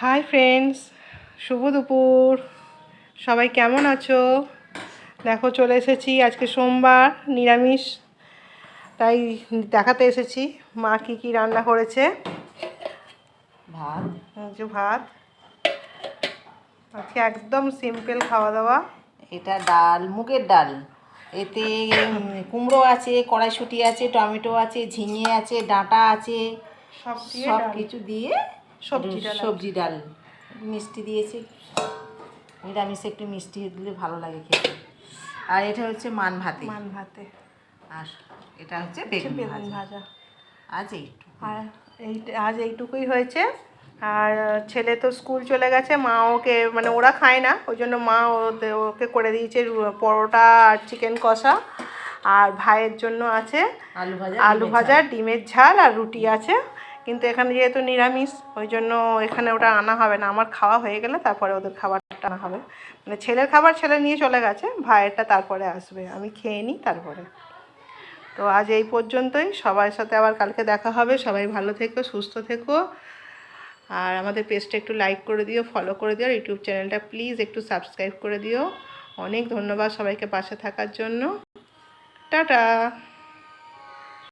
Hi friends শুভ দুপুর। সবাই কেমন আছো? দেখো চলে এসেছি আজকে সোমবার নিরামিষ। তাই দেখাতে এসেছি মা কী কী রান্না করেছে। ভাত। যে ভাত। আজকে একদম সিম্পল খাওয়া দাওয়া এটা ডাল মুগের ডাল। এতে কুমড়ো আছে কড়াইশুঁটি আছে টমেটো আছে ঝিঙে আছে ডাঁটা আছে। সব সব কিছু দিয়ে সবজি ডাল আর সবজি ডাল। মিষ্টি দিয়েছি। নিরামিষে একটু মিষ্টি দিলে ভালো লাগে খেতে। আর এটা হচ্ছে মান ভাতে মান ভাতে আর এটা হচ্ছে বেগুন ভাজা। আজ এইটু আর এই আজ এইটুকুই হয়েছে। আর ছেলে তো স্কুল চলে গেছে মা ওকে মানে ওরা খায় না ওই জন্য মা ওকে করে দিয়েছে পরোটা আর চিকেন কষা। আর ভাইয়ের জন্য আছে আলু ভাজা আলু ভাজা ডিমের ঝাল আর রুটি আছে। কিন্তু এখানে যেহেতু নিরামিষ, ওই জন্য এখানে ওটা আনা হবে না। আমার খাওয়া হয়ে গেলে তারপরে ওদের খাবারটা আনা হবে। মানে ছেলের খাবার ছেলে নিয়ে চলে গেছে, ভাইয়েরটা তারপরে আসবে। আমি খেয়ে নিই তারপরে। তো আজ এই পর্যন্তই। সবার সাথে আবার কালকে দেখা হবে। সবাই ভালো থেকো, সুস্থ থেকো। আর আমাদের পেজটা একটু লাইক করে দিও ফলো করে দিও ইউটিউব চ্যানেলটা প্লিজ একটু সাবস্ক্রাইব করে দিও। অনেক ধন্যবাদ সবাইকে পাশে থাকার জন্য। টাটা!